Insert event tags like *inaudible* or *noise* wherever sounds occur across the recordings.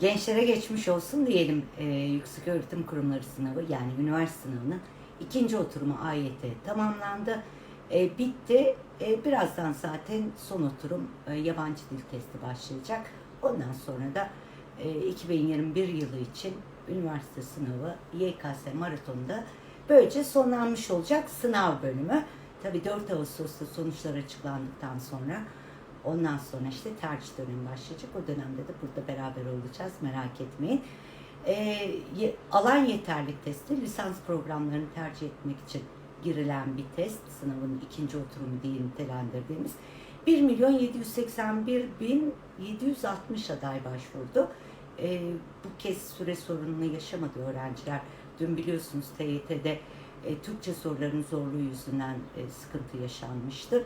Gençlere geçmiş olsun diyelim e, Yüksek Öğretim Kurumları sınavı yani üniversite sınavının ikinci oturumu AYT tamamlandı. E, bitti. E, birazdan zaten son oturum e, yabancı dil testi başlayacak. Ondan sonra da e, 2021 yılı için üniversite sınavı YKS maratonunda böylece sonlanmış olacak sınav bölümü. Tabii 4 Ağustos'ta sonuçlar açıklandıktan sonra ondan sonra işte tercih dönemi başlayacak. O dönemde de burada beraber olacağız merak etmeyin. Ye- alan yeterlik testi lisans programlarını tercih etmek için girilen bir test. Sınavın ikinci oturumu diye nitelendirdiğimiz. 1 milyon 781 bin 760 aday başvurdu. Ee, bu kez süre sorununu yaşamadı öğrenciler. Dün biliyorsunuz TYT'de e, Türkçe soruların zorluğu yüzünden e, sıkıntı yaşanmıştı.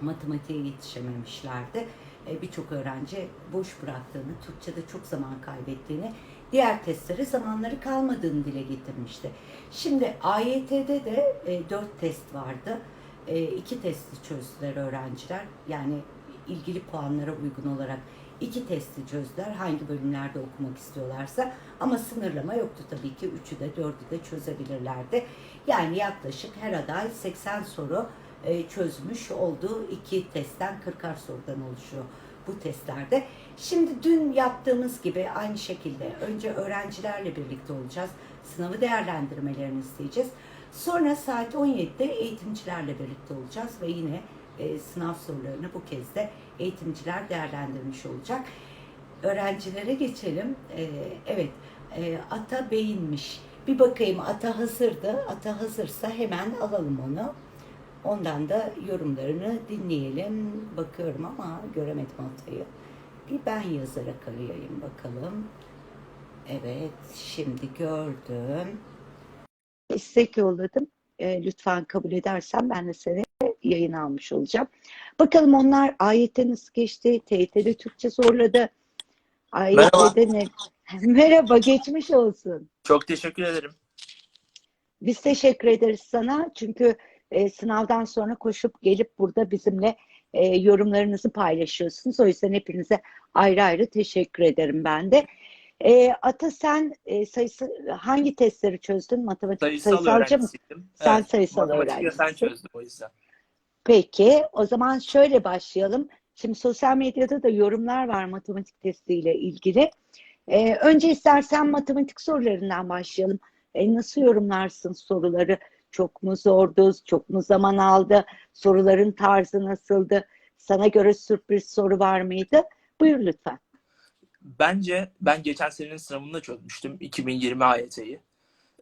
Matematiğe yetişememişlerdi. E, Birçok öğrenci boş bıraktığını, Türkçe'de çok zaman kaybettiğini, diğer testlere zamanları kalmadığını dile getirmişti. Şimdi AYT'de de e, 4 test vardı. E, iki testi çözdüler öğrenciler. Yani ilgili puanlara uygun olarak iki testi çözdüler. Hangi bölümlerde okumak istiyorlarsa. Ama sınırlama yoktu tabii ki. Üçü de dördü de çözebilirlerdi. Yani yaklaşık her aday 80 soru e, çözmüş olduğu iki testten 40'ar sorudan oluşuyor bu testlerde. Şimdi dün yaptığımız gibi aynı şekilde önce öğrencilerle birlikte olacağız. Sınavı değerlendirmelerini isteyeceğiz. Sonra saat 17'de eğitimcilerle birlikte olacağız ve yine e, sınav sorularını bu kez de eğitimciler değerlendirmiş olacak. Öğrencilere geçelim. E, evet, e, Ata Beyinmiş. Bir bakayım Ata hazırdı. Ata hazırsa hemen alalım onu. Ondan da yorumlarını dinleyelim. Bakıyorum ama göremedim Ata'yı. Bir ben yazarak arayayım bakalım. Evet, şimdi gördüm. İstek yolladım. E, lütfen kabul edersen ben de seni yayın almış olacağım. Bakalım onlar ayette nasıl geçti? TYT'de Türkçe zorladı. AYT'de ne? *laughs* Merhaba, geçmiş olsun. Çok teşekkür ederim. Biz teşekkür ederiz sana çünkü e, sınavdan sonra koşup gelip burada bizimle e, yorumlarınızı paylaşıyorsunuz. O yüzden hepinize ayrı ayrı teşekkür ederim ben de. E, Ata sen e, sayısı hangi testleri çözdün? Matematik Sayısal sayısalcı öğrencisiydim. Sen sayısal ve fen öğrencisin. çözdüm o yüzden. Peki o zaman şöyle başlayalım. Şimdi sosyal medyada da yorumlar var matematik testiyle ilgili. Ee, önce istersen matematik sorularından başlayalım. E, nasıl yorumlarsın soruları? Çok mu zordu? Çok mu zaman aldı? Soruların tarzı nasıldı? Sana göre sürpriz soru var mıydı? Buyur lütfen. Bence ben geçen senenin sınavında çözmüştüm 2020 AYT'yi.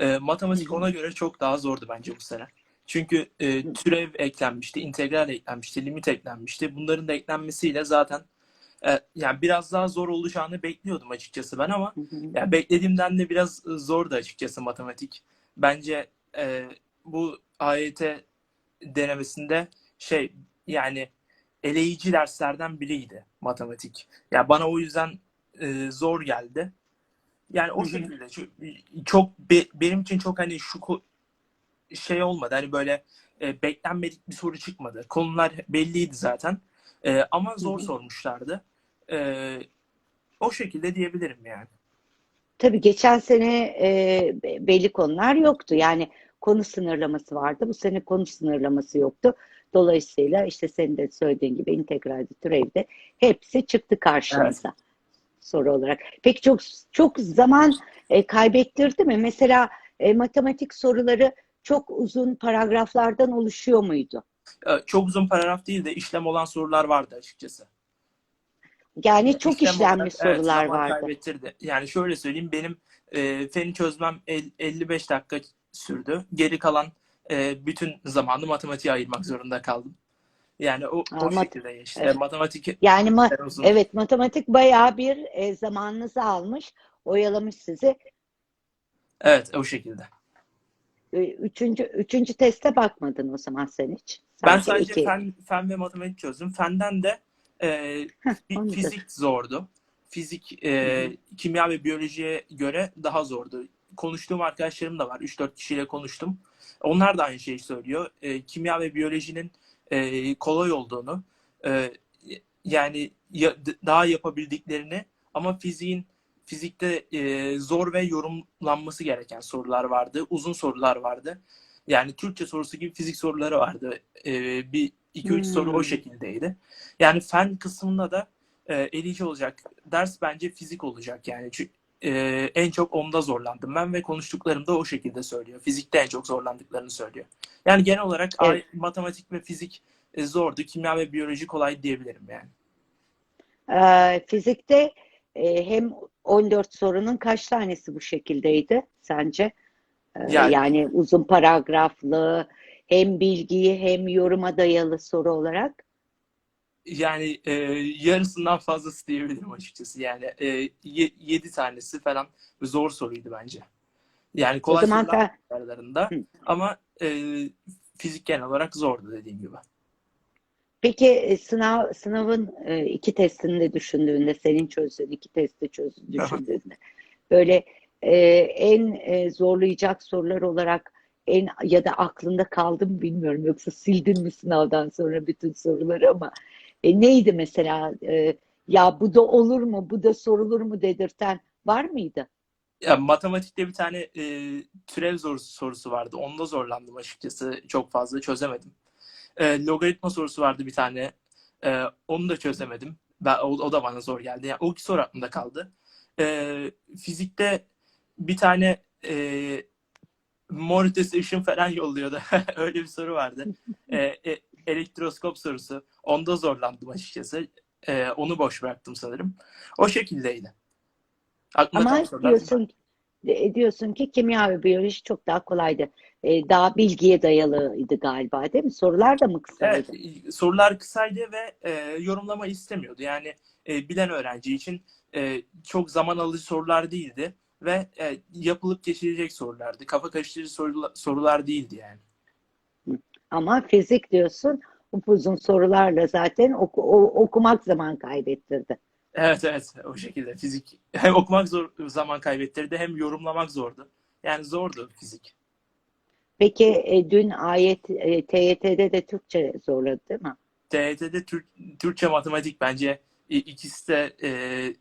Ee, matematik ona göre çok daha zordu bence bu sene. Çünkü e, türev eklenmişti, integral eklenmişti, limit eklenmişti. Bunların da eklenmesiyle zaten e, yani biraz daha zor olacağını bekliyordum açıkçası ben ama ya beklediğimden de biraz zordu açıkçası matematik. Bence e, bu AYT denemesinde şey yani eleyici derslerden biriydi matematik. Ya bana o yüzden e, zor geldi. Yani o şekilde çok, be- benim için çok hani şu şey olmadı. Hani böyle e, beklenmedik bir soru çıkmadı. Konular belliydi zaten. E, ama zor sormuşlardı. E, o şekilde diyebilirim yani. Tabii geçen sene e, be- belli konular yoktu. Yani konu sınırlaması vardı. Bu sene konu sınırlaması yoktu. Dolayısıyla işte senin de söylediğin gibi integralde, türevde hepsi çıktı karşımıza soru olarak. Peki çok çok zaman e, kaybettirdi mi? Mesela e, matematik soruları çok uzun paragraflardan oluşuyor muydu? E, çok uzun paragraf değil de işlem olan sorular vardı açıkçası. Yani çok İşlem işlenmiş olarak, evet, sorular zaman vardı. kaybettirdi. Yani şöyle söyleyeyim benim e, feni çözmem el- 55 dakika sürdü. Geri kalan e, bütün zamanı matematiğe ayırmak zorunda kaldım. Yani o, o mat- şekilde geçti. evet. Matematik Yani ma- uzun. evet matematik bayağı bir e, zamanınızı almış, oyalamış sizi. Evet o şekilde. E, Üçüncü, üçüncü teste bakmadın o zaman sen hiç. Ben Sadece sadece iki. fen, fen ve matematik çözdüm. Fenden de e, da- fizik zordu. Fizik, e, kimya ve biyolojiye göre daha zordu. Konuştuğum arkadaşlarım da var. 3-4 kişiyle konuştum. Onlar da aynı şeyi söylüyor. E, kimya ve biyolojinin e, kolay olduğunu, e, yani ya- daha yapabildiklerini ama fiziğin fizikte e, zor ve yorumlanması gereken sorular vardı. Uzun sorular vardı. Yani Türkçe sorusu gibi fizik soruları vardı. E, bir iki üç soru o Hmm. şekildeydi. Yani fen kısmında da e, elici olacak ders bence fizik olacak yani. Çünkü e, en çok onda zorlandım ben ve konuştuklarımda o şekilde söylüyor. Fizikte en çok zorlandıklarını söylüyor. Yani genel olarak Evet. matematik ve fizik e, zordu. Kimya ve biyoloji kolay diyebilirim yani. Ee, fizikte e, hem 14 sorunun kaç tanesi bu şekildeydi sence? Ee, Yani- yani uzun paragraflı hem bilgiyi hem yoruma dayalı soru olarak. Yani e, yarısından fazlası diyebilirim açıkçası. Yani e, ye- yedi tanesi falan zor soruydu bence. Yani kolay sorular sen aralarında Hı. ama e, fizik genel olarak zordu dediğim gibi. peki e, sınav sınavın e, iki testini de düşündüğünde senin çözdüğün iki testi çöz, düşündüğünde böyle e, en e, zorlayacak sorular olarak en ya da aklında kaldı mı bilmiyorum yoksa sildin mi sınavdan sonra bütün soruları ama e, neydi mesela e, ya bu da olur mu bu da sorulur mu dedirten var mıydı? Ya, matematikte bir tane e, türev sorusu, sorusu vardı. Onda zorlandım açıkçası. Çok fazla çözemedim. E, logaritma sorusu vardı bir tane. E, onu da çözemedim. Ben, o, o da bana zor geldi. Yani o iki soru aklımda kaldı. E, fizikte bir tane e, mor ötesi ışın falan yolluyordu. *laughs* Öyle bir soru vardı. E, e, elektroskop sorusu. Onda zorlandım açıkçası. E, onu boş bıraktım sanırım. O şekildeydi. Kalan Ama diyorsun e, diyorsun ki kimya ve biyoloji çok daha kolaydı. E, daha bilgiye dayalıydı galiba değil mi? Sorular da mı Evet, kısaydı? sorular kısaydı ve e, yorumlama istemiyordu. Yani e, bilen öğrenci için e, çok zaman alıcı sorular değildi ve e, yapılıp geçilecek sorulardı. Kafa karıştırıcı sorular, sorular değildi yani. Ama fizik diyorsun upuzun sorularla zaten oku- o- okumak zaman kaybettirdi. Evet evet o şekilde fizik *laughs* hem okumak zor zaman kaybettirdi hem yorumlamak zordu. Yani zordu fizik. Peki e, dün ayet e, TYT'de de Türkçe zorladı değil mi? TYT'de Türk, Türkçe matematik bence ikisi de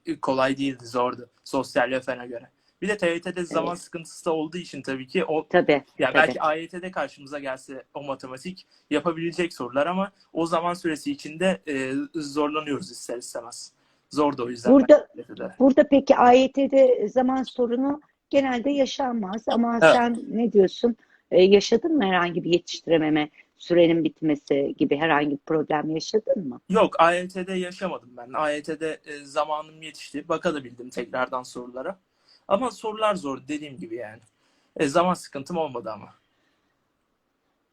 e, kolay değildi, zordu. Sosyal ve fene göre. Bir de TYT'de zaman Evet. sıkıntısı da olduğu için tabii ki o Tabii. Ya tabii. belki AYT'de karşımıza gelse o matematik yapabilecek sorular ama o zaman süresi içinde e, zorlanıyoruz ister istemez. Zor da o yüzden Burada. Burada peki AYT'de zaman sorunu genelde yaşanmaz ama Evet. sen ne diyorsun? E, yaşadın mı herhangi bir yetiştirememe, sürenin bitmesi gibi herhangi bir problem yaşadın mı? Yok AYT'de yaşamadım ben. AYT'de e, zamanım yetişti. Bakabildim tekrardan sorulara. Ama sorular zor dediğim gibi yani. E, zaman sıkıntım olmadı ama.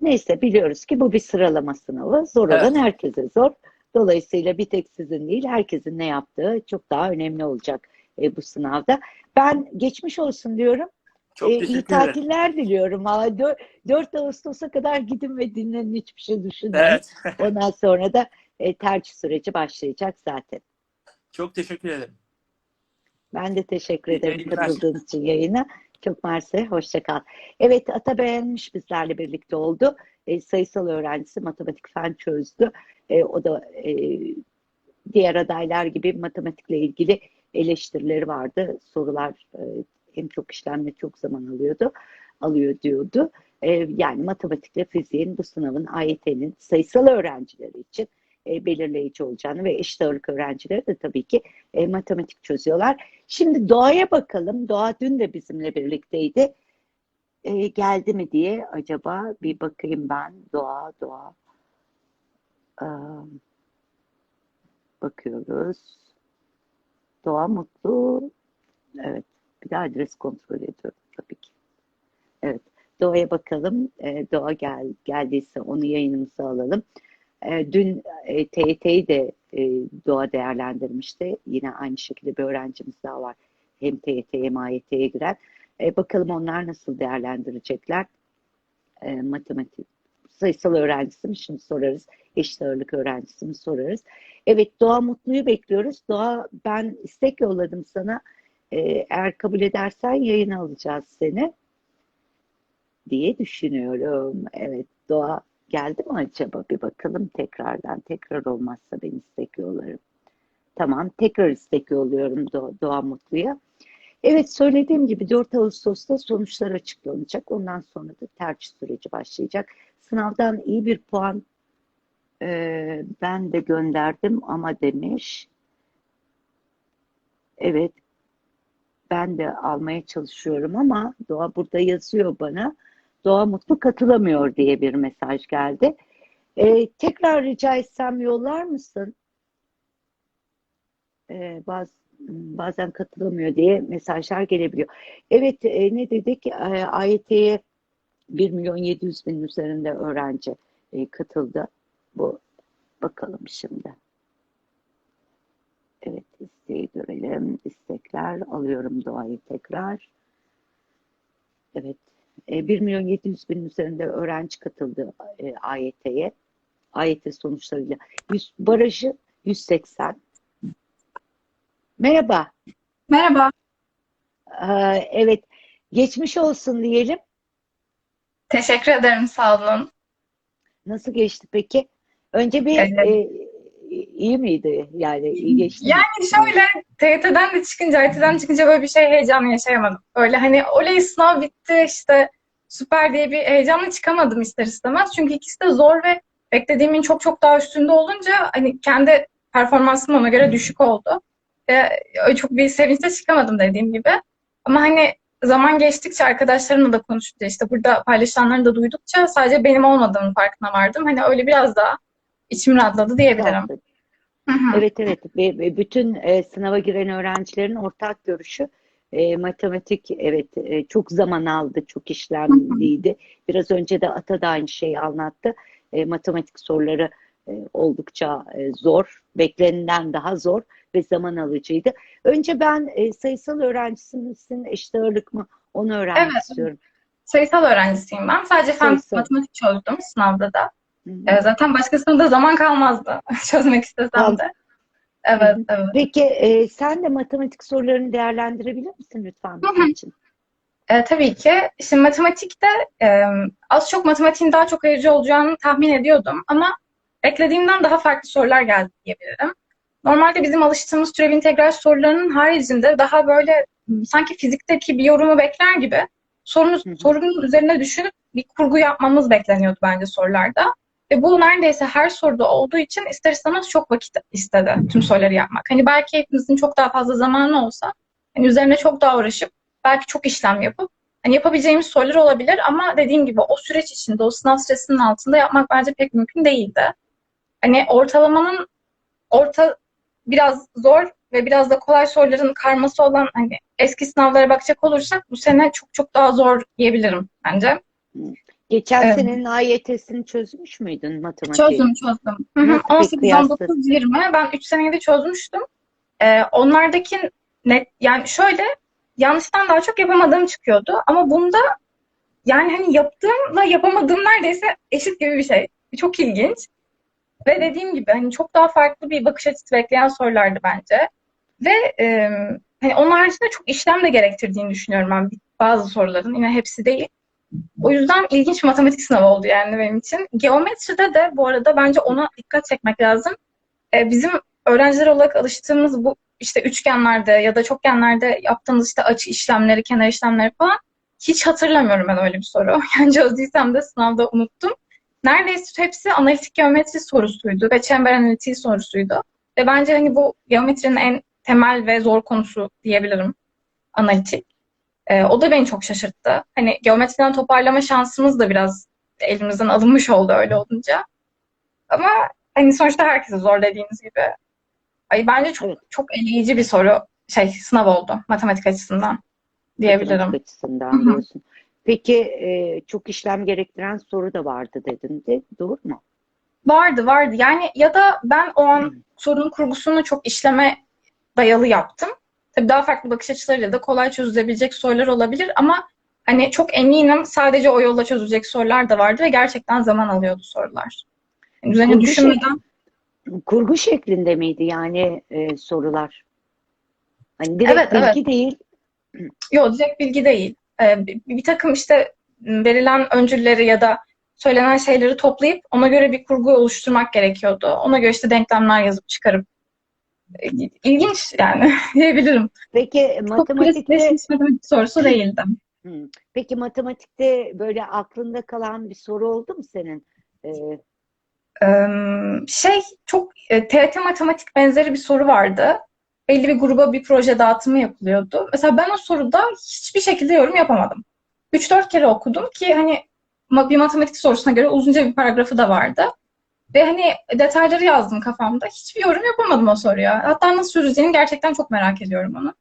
Neyse biliyoruz ki bu bir sıralama sınavı. Zor Evet. olan herkese zor. Dolayısıyla bir tek sizin değil, herkesin ne yaptığı çok daha önemli olacak e, bu sınavda. Ben geçmiş olsun diyorum. Çok E, iyi tatiller diliyorum. Aa, 4, 4 Ağustos'a kadar gidin ve dinlenin hiçbir şey düşünmeyin. Evet. Ondan sonra da e, tercih süreci başlayacak zaten. Çok teşekkür ederim. Ben de teşekkür ederim katıldığınız için yayına. Çok mersi, hoşça kal. Evet, Ata beğenmiş bizlerle birlikte oldu. E, sayısal öğrencisi matematik fen çözdü. E, o da e, diğer adaylar gibi matematikle ilgili eleştirileri vardı. Sorular e, hem çok işlemle çok zaman alıyordu, alıyor diyordu. E, yani matematikle fiziğin bu sınavın AYT'nin sayısal öğrencileri için e, belirleyici olacağını ve eşit ağırlık öğrencileri de tabii ki e, matematik çözüyorlar. Şimdi doğaya bakalım. Doğa dün de bizimle birlikteydi. E, geldi mi diye acaba bir bakayım ben. Doğa, doğa. Ee, bakıyoruz. Doğa mutlu. Evet. Bir de adres kontrol ediyorum tabii ki. Evet. Doğaya bakalım. E, doğa gel, geldiyse onu yayınımıza alalım. E, dün e, TYT'yi de e, Doğa değerlendirmişti. Yine aynı şekilde bir öğrencimiz daha var. Hem TYT hem AYT'ye giren. E, bakalım onlar nasıl değerlendirecekler. E, matematik sayısal öğrencisi mi şimdi sorarız. Eşit ağırlık öğrencisi mi sorarız. Evet Doğa Mutlu'yu bekliyoruz. Doğa ben istek yolladım sana. E, eğer kabul edersen yayına alacağız seni diye düşünüyorum. Evet Doğa geldi mi acaba? Bir bakalım tekrardan. Tekrar olmazsa ben istek yollarım. Tamam tekrar istek yolluyorum Do- Doğa Mutlu'ya. Evet söylediğim gibi 4 Ağustos'ta sonuçlar açıklanacak. Ondan sonra da tercih süreci başlayacak. Sınavdan iyi bir puan e, ben de gönderdim ama demiş. Evet ben de almaya çalışıyorum ama Doğa burada yazıyor bana. Doğa Mutlu katılamıyor diye bir mesaj geldi. E, tekrar rica etsem yollar mısın? E, baz, bazen katılamıyor diye mesajlar gelebiliyor. Evet e, ne dedik? E, AYT'ye 1 milyon 700 bin üzerinde öğrenci e, katıldı. Bu bakalım şimdi. Evet isteği görelim. İstekler alıyorum doğayı tekrar. Evet. E, 1 milyon 700 bin üzerinde öğrenci katıldı e, AYT'ye. AYT sonuçlarıyla. 100, barajı 180. Merhaba. Merhaba. Ee, evet. Geçmiş olsun diyelim. Teşekkür ederim. Sağ olun. Nasıl geçti peki? Önce bir Evet. e, iyi miydi? Yani iyi geçti mi? Yani şöyle TYT'den de çıkınca, IT'den çıkınca böyle bir şey heyecanı yaşayamadım. Öyle hani oley sınav bitti işte süper diye bir heyecanla çıkamadım ister istemez. Çünkü ikisi de zor ve beklediğimin çok çok daha üstünde olunca hani kendi performansım ona göre düşük oldu. Ve çok bir sevinçle çıkamadım dediğim gibi. Ama hani zaman geçtikçe arkadaşlarımla da konuşunca işte burada paylaşılanları da duydukça sadece benim olmadığımın farkına vardım. Hani öyle biraz daha içim rahatladı diyebilirim. Evet evet ve, ve bütün e, sınava giren öğrencilerin ortak görüşü e, matematik evet e, çok zaman aldı, çok işlemliydi. Biraz önce de Ata da aynı şeyi anlattı. E, matematik soruları e, oldukça e, zor, beklenenden daha zor ve zaman alıcıydı. Önce ben e, sayısal öğrencisi misin, eşit ağırlık mı onu öğrenmek Evet. istiyorum. Sayısal öğrencisiyim ben. Sadece fen matematik çözdüm sınavda da. Ee, zaten başkasında da zaman kalmazdı *laughs* çözmek istesem Kaldı. de. Evet, evet. Peki e, sen de matematik sorularını değerlendirebilir misin lütfen bizim için? Ee, tabii ki. Şimdi matematikte e, az çok matematiğin daha çok ayırıcı olacağını tahmin ediyordum ama beklediğimden daha farklı sorular geldi diyebilirim. Normalde bizim alıştığımız türev integral sorularının haricinde daha böyle sanki fizikteki bir yorumu bekler gibi sorunun, sorunun üzerine düşünüp bir kurgu yapmamız bekleniyordu bence sorularda. Ve bu neredeyse her soruda olduğu için ister istemez çok vakit istedi tüm soruları yapmak. Hani belki hepimizin çok daha fazla zamanı olsa hani üzerine çok daha uğraşıp belki çok işlem yapıp hani yapabileceğimiz sorular olabilir ama dediğim gibi o süreç içinde o sınav stresinin altında yapmak bence pek mümkün değildi. Hani ortalamanın orta biraz zor ve biraz da kolay soruların karması olan hani eski sınavlara bakacak olursak bu sene çok çok daha zor diyebilirim bence. Geçen Evet. senenin AYT'sini çözmüş müydün matematiği? Çözdüm çözdüm. Hı hı. Nasıl peki 18, kıyasladın? 19, 20. Ben 3 senede çözmüştüm. Ee, onlardaki net yani şöyle yanlıştan daha çok yapamadığım çıkıyordu. Ama bunda yani hani yaptığımla yapamadığım neredeyse eşit gibi bir şey. Çok ilginç. Ve dediğim gibi hani çok daha farklı bir bakış açısı bekleyen sorulardı bence. Ve e, hani onun haricinde çok işlem de gerektirdiğini düşünüyorum ben bazı soruların. Yine hepsi değil. O yüzden ilginç bir matematik sınavı oldu yani benim için. Geometride de bu arada bence ona dikkat çekmek lazım. Ee, bizim öğrenciler olarak alıştığımız bu işte üçgenlerde ya da çokgenlerde yaptığımız işte açı işlemleri, kenar işlemleri falan hiç hatırlamıyorum ben öyle bir soru. *laughs* Yani çözdüysem de sınavda unuttum. Neredeyse hepsi analitik geometri sorusuydu ve çember analitiği sorusuydu. Ve bence hani bu geometrinin en temel ve zor konusu diyebilirim. Analitik. Ee, o da beni çok şaşırttı. Hani geometriden toparlama şansımız da biraz elimizden alınmış oldu öyle olunca. Ama hani sonuçta herkese zor dediğiniz gibi. Ay bence çok çok eleyici bir soru şey sınav oldu matematik açısından diyebilirim. Matematik açısından diyorsun. Peki e, çok işlem gerektiren soru da vardı dedin de doğru mu? Vardı vardı. Yani ya da ben o an sorunun kurgusunu çok işleme dayalı yaptım. Tabii daha farklı bakış açılarıyla da kolay çözülebilecek sorular olabilir ama hani çok eminim sadece o yolla çözülecek sorular da vardı ve gerçekten zaman alıyordu sorular. Yani üzerine Kurgu düşünmeden Kurgu şeklinde miydi yani e, sorular? Hani direkt Evet, bilgi evet. değil. Yok direkt bilgi değil. Ee, bir, bir takım işte verilen öncülleri ya da söylenen şeyleri toplayıp ona göre bir kurgu oluşturmak gerekiyordu. Ona göre işte denklemler yazıp çıkarıp ilginç yani *laughs* diyebilirim. Peki matematikte matematik sorusu değildi. Peki matematikte böyle aklında kalan bir soru oldu mu senin? Ee, şey çok TRT matematik benzeri bir soru vardı. Belli bir gruba bir proje dağıtımı yapılıyordu. Mesela ben o soruda hiçbir şekilde yorum yapamadım. 3-4 kere okudum ki hani bir matematik sorusuna göre uzunca bir paragrafı da vardı. Ve hani detayları yazdım kafamda. Hiçbir yorum yapamadım o soruya. Hatta nasıl çözeceğini gerçekten çok merak ediyorum onu.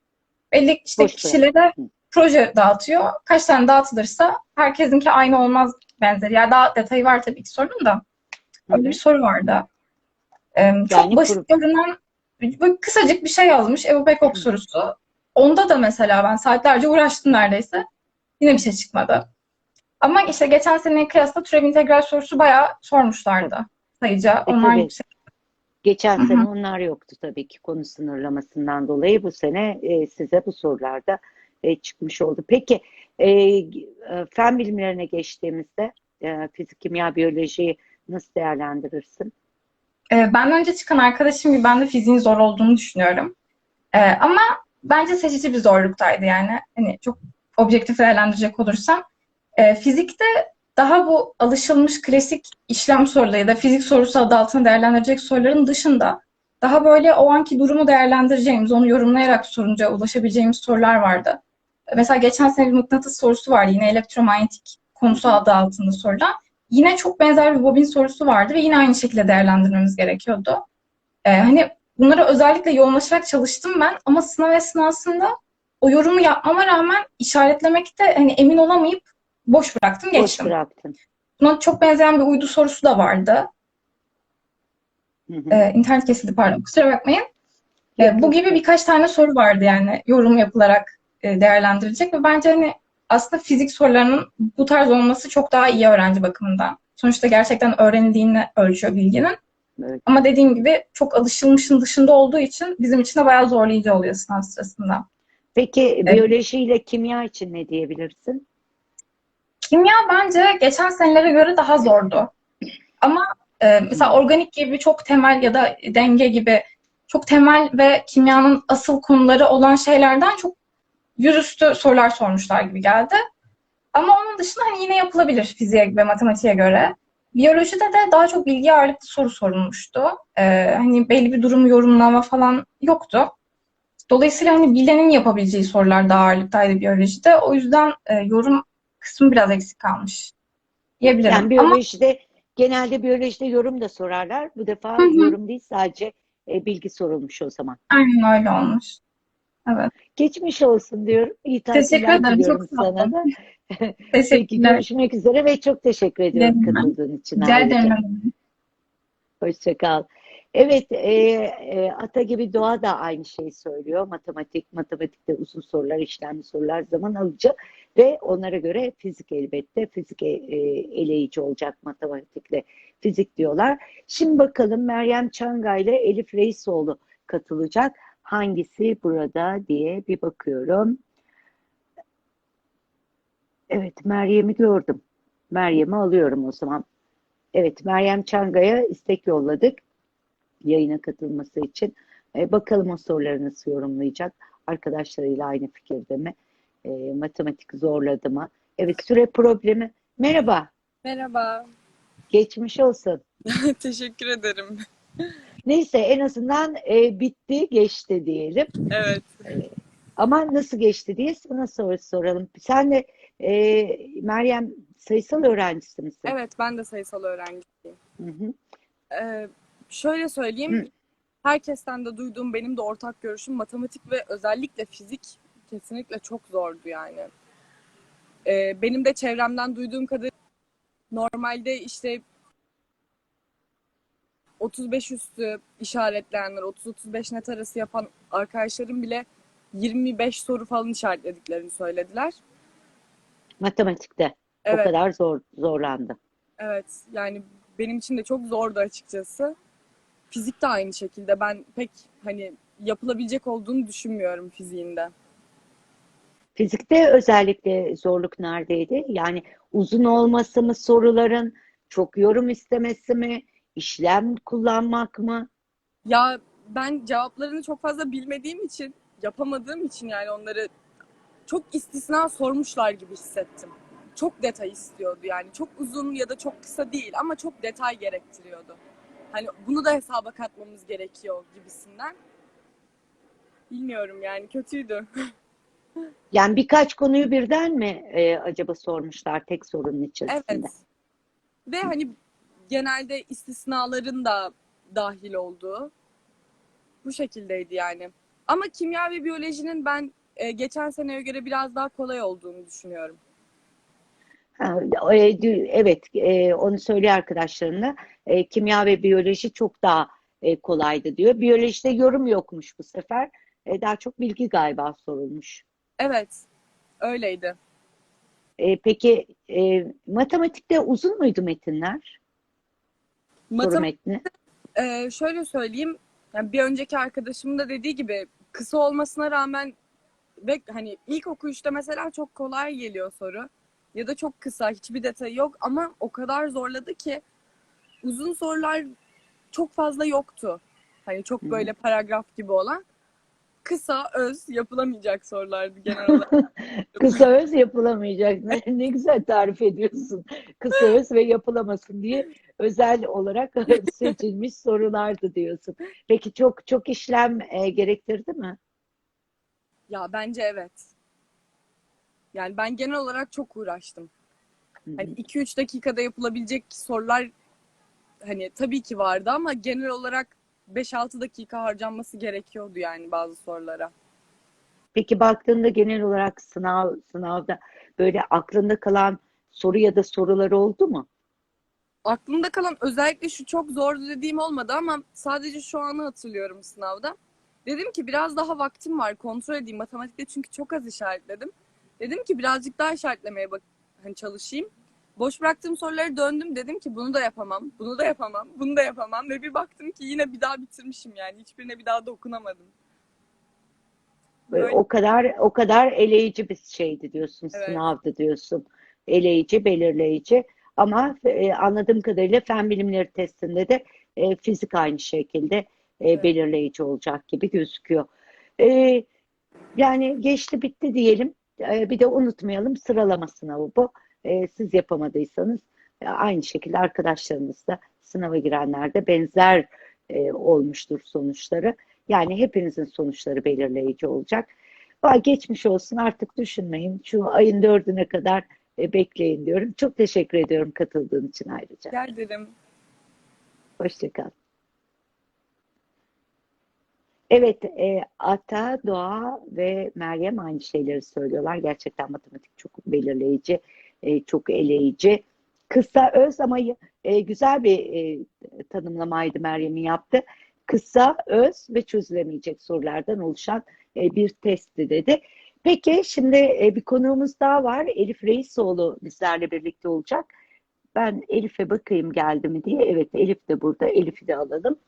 Belli işte Boş kişilere Hı. proje dağıtıyor. Kaç tane dağıtılırsa herkesinki aynı olmaz benzeri. Yani daha detayı var tabii ki sorunun da. Öyle bir soru vardı. Ee, çok Yani basit kur- görünen kısacık bir şey yazmış. Ebu Bekok sorusu. Onda da mesela ben saatlerce uğraştım neredeyse. Yine bir şey çıkmadı. Ama işte geçen seneye kıyasla türev integral sorusu bayağı sormuşlardı sayıca. E, Onlar tabii. yüksek. geçen Hı hı. sene onlar yoktu tabii ki konu sınırlamasından dolayı bu sene e, size bu sorularda e, çıkmış oldu. Peki e, e, fen bilimlerine geçtiğimizde e, fizik, kimya, biyolojiyi nasıl değerlendirirsin? Ee, benden önce çıkan arkadaşım gibi ben de fiziğin zor olduğunu düşünüyorum. Ee, ama bence seçici bir zorluktaydı yani. Hani çok objektif değerlendirecek olursam. Ee, fizikte daha bu alışılmış klasik işlem soruları ya da fizik sorusu adı altında değerlendirecek soruların dışında daha böyle o anki durumu değerlendireceğimiz, onu yorumlayarak sonuca ulaşabileceğimiz sorular vardı. Mesela geçen sene bir mıknatıs sorusu vardı. Yine elektromanyetik konusu adı altında sorulan. Yine çok benzer bir bobin sorusu vardı ve yine aynı şekilde değerlendirmemiz gerekiyordu. Ee, hani bunlara özellikle yoğunlaşarak çalıştım ben ama sınav esnasında o yorumu yapmama rağmen işaretlemekte hani emin olamayıp boş bıraktım Boş geçtim. bıraktın. Buna çok benzeyen bir uydu sorusu da vardı. Hı hı. Ee, internet kesildi pardon kusura bakmayın. Ee, bu gibi birkaç tane soru vardı yani yorum yapılarak e, değerlendirilecek ve bence hani aslında fizik sorularının bu tarz olması çok daha iyi öğrenci bakımından. Sonuçta gerçekten öğrenildiğini ölçüyor bilginin. Evet. Ama dediğim gibi çok alışılmışın dışında olduğu için bizim için de bayağı zorlayıcı oluyor sınav sırasında. Peki biyoloji ile kimya için ne diyebilirsin? Kimya bence geçen senelere göre daha zordu. Ama e, mesela organik gibi çok temel ya da denge gibi çok temel ve kimyanın asıl konuları olan şeylerden çok yüzüstü sorular sormuşlar gibi geldi. Ama onun dışında hani yine yapılabilir fiziğe ve matematiğe göre. Biyolojide de daha çok bilgi ağırlıklı soru sorulmuştu. E, hani belli bir durumu yorumlama falan yoktu. Dolayısıyla hani bilenin yapabileceği sorular daha ağırlıktaydı biyolojide. O yüzden e, yorum kısmı biraz eksik kalmış diyebilirim. Yani Ama biyolojide genelde biyolojide yorum da sorarlar. Bu defa Hı hı. yorum değil sadece e, bilgi sorulmuş o zaman. aynen öyle olmuş. Evet. Geçmiş olsun diyorum. İyi Teşekkür ederim. Çok sağ olun. da. *laughs* Teşekkürler. görüşmek üzere ve çok teşekkür ediyorum ederim. katıldığın için. Rica ederim. Hoşça kal. Evet, e, e, ata gibi doğa da aynı şeyi söylüyor. Matematik, matematikte uzun sorular, işlemli sorular zaman alıcı ve onlara göre fizik elbette, fizik e, e, eleyici olacak matematikle fizik diyorlar. Şimdi bakalım Meryem Çangay ile Elif Reisoğlu katılacak. Hangisi burada diye bir bakıyorum. Evet, Meryem'i gördüm. Meryem'i alıyorum o zaman. Evet, Meryem Çangay'a istek yolladık yayına katılması için. E, bakalım o soruları nasıl yorumlayacak? Arkadaşlarıyla aynı fikirde mi? E, matematik zorladı mı? Evet, süre problemi. Merhaba, Merhaba. geçmiş olsun. *laughs* Teşekkür ederim. Neyse, en azından e, bitti, geçti diyelim. Evet. Ama nasıl geçti diye sana soru soralım. Sen de e, Meryem sayısal öğrencisi misin? Evet, ben de sayısal öğrencisiyim. Hı hı. Ee, şöyle söyleyeyim. Hı. Herkesten de duyduğum benim de ortak görüşüm matematik ve özellikle fizik kesinlikle çok zordu yani. Ee, benim de çevremden duyduğum kadar normalde işte 35 üstü işaretleyenler, 30-35 net arası yapan arkadaşlarım bile 25 soru falan işaretlediklerini söylediler. Matematikte o Evet. kadar zor zorlandı. Evet yani benim için de çok zordu açıkçası. Fizik de aynı şekilde. Ben pek hani yapılabilecek olduğunu düşünmüyorum fiziğinde. Fizikte özellikle zorluk neredeydi? Yani uzun olması mı soruların, çok yorum istemesi mi, işlem kullanmak mı? Ya ben cevaplarını çok fazla bilmediğim için, yapamadığım için yani onları çok istisna sormuşlar gibi hissettim. Çok detay istiyordu yani. Çok uzun ya da çok kısa değil ama çok detay gerektiriyordu. Hani bunu da hesaba katmamız gerekiyor gibisinden. Bilmiyorum yani kötüydü. *laughs* Yani birkaç konuyu birden mi e, acaba sormuşlar tek sorunun içerisinde? Evet. Ve hani genelde istisnaların da dahil olduğu bu şekildeydi yani. Ama kimya ve biyolojinin ben e, geçen seneye göre biraz daha kolay olduğunu düşünüyorum. E, Evet, e, onu söylüyor arkadaşlarımla. E, kimya ve biyoloji çok daha kolaydı diyor. Biyolojide yorum yokmuş bu sefer. Daha çok bilgi galiba sorulmuş. Evet, öyleydi. E, peki e, matematikte uzun muydu metinler? Soru Matematik metni. Ee, şöyle söyleyeyim. Yani bir önceki arkadaşımın da dediği gibi kısa olmasına rağmen ve hani ilk okuyuşta mesela çok kolay geliyor soru. Ya da çok kısa, hiçbir detayı yok ama o kadar zorladı ki uzun sorular çok fazla yoktu. Hani çok Hı hı. böyle paragraf gibi olan. Kısa, öz, yapılamayacak sorulardı genel *laughs* olarak. Kısa öz yapılamayacak. Ne, ne güzel tarif ediyorsun. Kısa öz ve yapılamasın diye özel olarak *laughs* seçilmiş sorulardı diyorsun. Peki çok çok işlem e, gerektirdi mi? Ya bence evet. Yani ben genel olarak çok uğraştım. Hani 2-3 dakikada yapılabilecek sorular hani tabii ki vardı ama genel olarak 5-6 dakika harcanması gerekiyordu yani bazı sorulara. Peki baktığında genel olarak sınav sınavda böyle aklında kalan soru ya da sorular oldu mu? Aklımda kalan özellikle şu çok zordu dediğim olmadı ama sadece şu anı hatırlıyorum sınavda. Dedim ki biraz daha vaktim var kontrol edeyim matematikte çünkü çok az işaretledim. Dedim ki birazcık daha işaretlemeye bak hani çalışayım. Boş bıraktığım soruları döndüm dedim ki bunu da yapamam, bunu da yapamam, bunu da yapamam ve bir baktım ki yine bir daha bitirmişim yani hiçbirine bir daha dokunamadım. Böyle o kadar o kadar eleyici bir şeydi diyorsun, Evet. sınavdı diyorsun. Eleyici, belirleyici. Ama e, anladığım kadarıyla fen bilimleri testinde de e, fizik aynı şekilde e, Evet. belirleyici olacak gibi gözüküyor. E, yani geçti bitti diyelim. E, bir de unutmayalım sıralama sınavı bu. E, siz yapamadıysanız e, aynı şekilde arkadaşlarınız da sınava girenler de benzer e, olmuştur sonuçları. Yani hepinizin sonuçları belirleyici olacak. Vay geçmiş olsun artık düşünmeyin. Şu ayın dördüne kadar e, bekleyin diyorum. Çok teşekkür ediyorum katıldığın için ayrıca. Rica ederim. Hoşçakal. Evet, e, Ata, Doğa ve Meryem aynı şeyleri söylüyorlar. Gerçekten matematik çok belirleyici, e, çok eleyici. Kısa, öz ama e, güzel bir e, tanımlamaydı Meryem'in yaptı. Kısa, öz ve çözülemeyecek sorulardan oluşan e, bir testti dedi. Peki şimdi e, bir konuğumuz daha var. Elif Reisoğlu bizlerle birlikte olacak. Ben Elif'e bakayım geldi mi diye. Evet Elif de burada. Elif'i de alalım.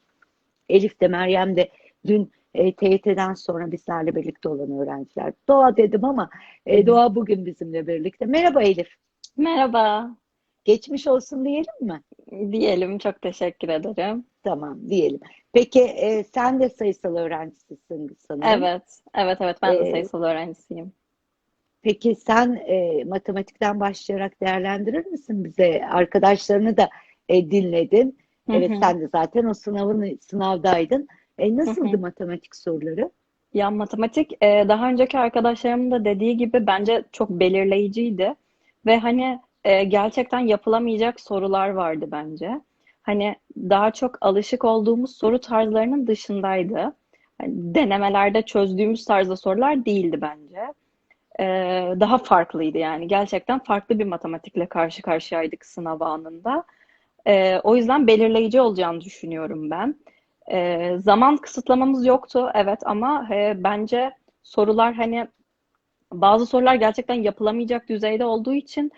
Elif de Meryem de dün e, TYT'den sonra bizlerle birlikte olan öğrenciler. Doğa dedim ama e, Doğa bugün bizimle birlikte. Merhaba Elif. Merhaba Geçmiş olsun diyelim mi? diyelim. Çok teşekkür ederim. Tamam diyelim. Peki e, sen de sayısal öğrencisisin sanırım. Evet, evet, evet. Ben de Ee, sayısal öğrencisiyim. Peki sen e, matematikten başlayarak değerlendirir misin bize? Arkadaşlarını da e, dinledin. Hı Evet hı. sen de zaten o sınavın sınavdaydın. E, nasıldı matematik soruları? Ya matematik e, daha önceki arkadaşlarımın da dediği gibi bence çok belirleyiciydi ve hani e, gerçekten yapılamayacak sorular vardı bence. Hani daha çok alışık olduğumuz soru tarzlarının dışındaydı. Hani denemelerde çözdüğümüz tarzda sorular değildi bence. E, daha farklıydı yani. Gerçekten farklı bir matematikle karşı karşıyaydık sınav anında. E, o yüzden belirleyici olacağını düşünüyorum ben. E, zaman kısıtlamamız yoktu, evet ama e, bence sorular hani bazı sorular gerçekten yapılamayacak düzeyde olduğu için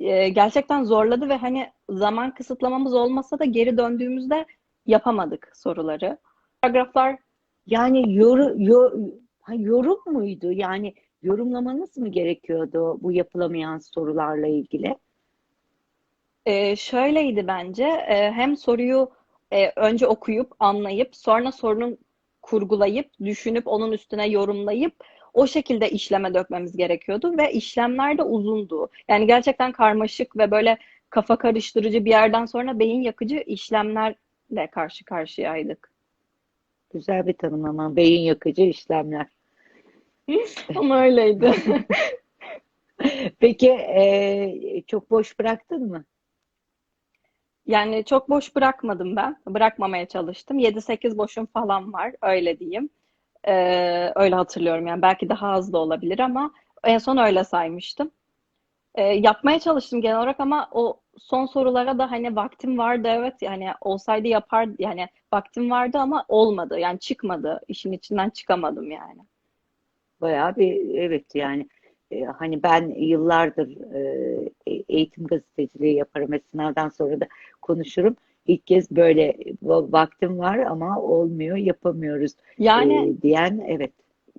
e, gerçekten zorladı ve hani zaman kısıtlamamız olmasa da geri döndüğümüzde yapamadık soruları. Paragraflar Yani yoru, yo- ha, yorum muydu? Yani yorumlamanız mı gerekiyordu bu yapılamayan sorularla ilgili? e, şöyleydi bence e, hem soruyu e, önce okuyup anlayıp sonra sorunun kurgulayıp, düşünüp, onun üstüne yorumlayıp o şekilde işleme dökmemiz gerekiyordu ve işlemler de uzundu. Yani gerçekten karmaşık ve böyle kafa karıştırıcı bir yerden sonra beyin yakıcı işlemlerle karşı karşıyaydık. Güzel bir tanımlama. Beyin yakıcı işlemler. *laughs* Ama öyleydi. *laughs* Peki e, çok boş bıraktın mı? Yani çok boş bırakmadım ben. Bırakmamaya çalıştım. 7-8 boşum falan var. Öyle diyeyim. Ee, öyle hatırlıyorum yani. Belki daha az da olabilir ama en son öyle saymıştım. Ee, yapmaya çalıştım genel olarak ama o son sorulara da hani vaktim vardı evet yani olsaydı yapar yani vaktim vardı ama olmadı yani çıkmadı işin içinden çıkamadım yani. Bayağı bir evet yani e, hani ben yıllardır e, eğitim gazeteciliği yaparım ve sınavdan sonra da konuşurum. İlk kez böyle va- vaktim var ama olmuyor, yapamıyoruz Yani e, diyen evet.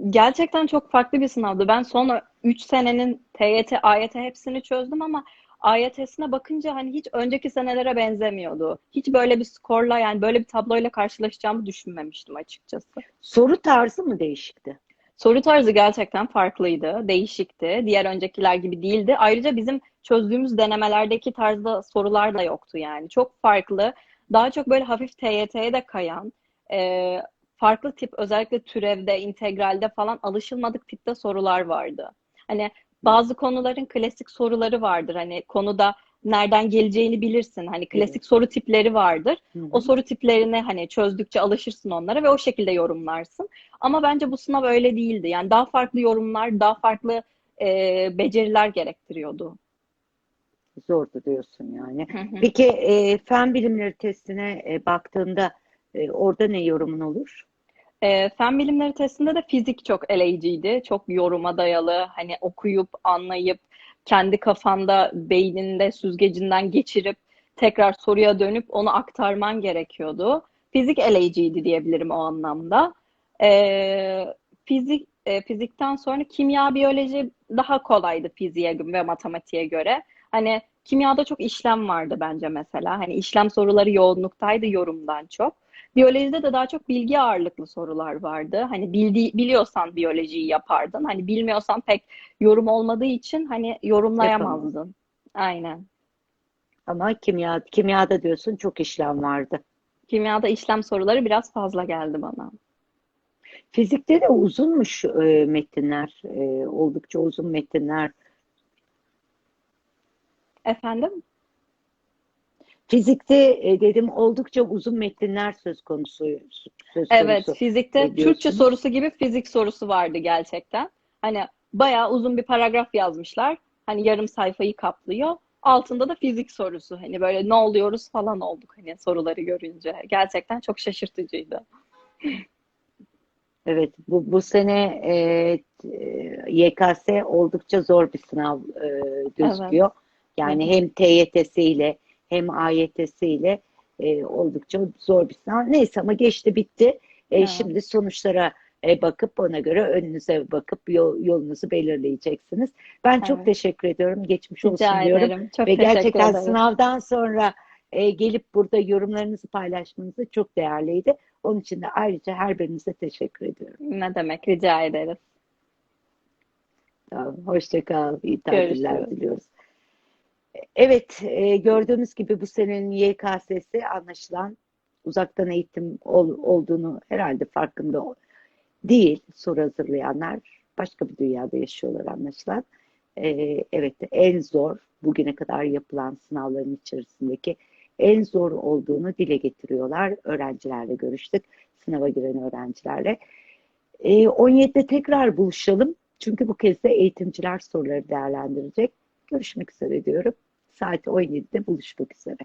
gerçekten çok farklı bir sınavdı. Ben son 3 senenin TYT, AYT hepsini çözdüm ama AYT'sine bakınca hani hiç önceki senelere benzemiyordu. Hiç böyle bir skorla yani böyle bir tabloyla karşılaşacağımı düşünmemiştim açıkçası. Soru tarzı mı değişikti? Soru tarzı gerçekten farklıydı, değişikti. Diğer öncekiler gibi değildi. Ayrıca bizim çözdüğümüz denemelerdeki tarzda sorular da yoktu yani. Çok farklı, daha çok böyle hafif TYT'ye de kayan, e, farklı tip özellikle türevde, integralde falan alışılmadık tipte sorular vardı. Hani bazı konuların klasik soruları vardır. Hani konuda nereden geleceğini bilirsin. Hani klasik soru tipleri vardır. Hı hı. O soru tiplerini hani çözdükçe alışırsın onlara ve o şekilde yorumlarsın. Ama bence bu sınav öyle değildi. Yani daha farklı yorumlar, daha farklı e, beceriler gerektiriyordu. Zordu diyorsun yani. Hı hı. Peki e, fen bilimleri testine e, baktığında e, orada ne yorumun olur? E, fen bilimleri testinde de fizik çok eleyiciydi. Çok yoruma dayalı. Hani okuyup, anlayıp, kendi kafanda, beyninde, süzgecinden geçirip tekrar soruya dönüp onu aktarman gerekiyordu. Fizik eleyiciydi diyebilirim o anlamda. E, fizik e, fizikten sonra kimya, biyoloji daha kolaydı fiziğe ve matematiğe göre. Hani kimyada çok işlem vardı bence mesela. Hani işlem soruları yoğunluktaydı yorumdan çok. Biyolojide de daha çok bilgi ağırlıklı sorular vardı. Hani bildi, biliyorsan biyolojiyi yapardın. Hani bilmiyorsan pek yorum olmadığı için hani yorumlayamazdın. Aynen. Ama kimya kimyada diyorsun çok işlem vardı. Kimyada işlem soruları biraz fazla geldi bana. Fizikte de uzunmuş e, metinler, e, oldukça uzun metinler. Efendim? Fizikte e, dedim oldukça uzun metinler söz konusu söz Evet, konusu fizikte ediyorsun. Türkçe sorusu gibi fizik sorusu vardı gerçekten. Hani bayağı uzun bir paragraf yazmışlar. Hani yarım sayfayı kaplıyor. Altında da fizik sorusu. Hani böyle ne oluyoruz falan olduk hani soruları görünce. Gerçekten çok şaşırtıcıydı. Evet, bu, bu sene e, e, YKS oldukça zor bir sınav e, gözüküyor. Yani Hı hı. hem TYT'siyle hem AYT'siyle e, oldukça zor bir sınav. Neyse ama geçti bitti. E. Şimdi sonuçlara e, bakıp ona göre önünüze bakıp yol, yolunuzu belirleyeceksiniz. Ben çok Evet. teşekkür ediyorum. Geçmiş olsun Rica diyorum. ederim. Çok Ve gerçekten ederim. sınavdan sonra e, gelip burada yorumlarınızı paylaşmanız da çok değerliydi. Onun için de ayrıca her birinize teşekkür ediyorum. Ne demek? Rica ederiz. Tamam, hoşça kal. İyi tatiller diliyoruz. Evet, e, gördüğümüz gibi bu senenin YKS'si anlaşılan uzaktan eğitim ol- olduğunu herhalde farkında değil soru hazırlayanlar. Başka bir dünyada yaşıyorlar anlaşılan. E, evet, en zor bugüne kadar yapılan sınavların içerisindeki en zor olduğunu dile getiriyorlar. Öğrencilerle görüştük, sınava giren öğrencilerle. E, 17'de tekrar buluşalım. Çünkü bu kez de eğitimciler soruları değerlendirecek. Görüşmek üzere diyorum. Saat 17'de buluşmak üzere.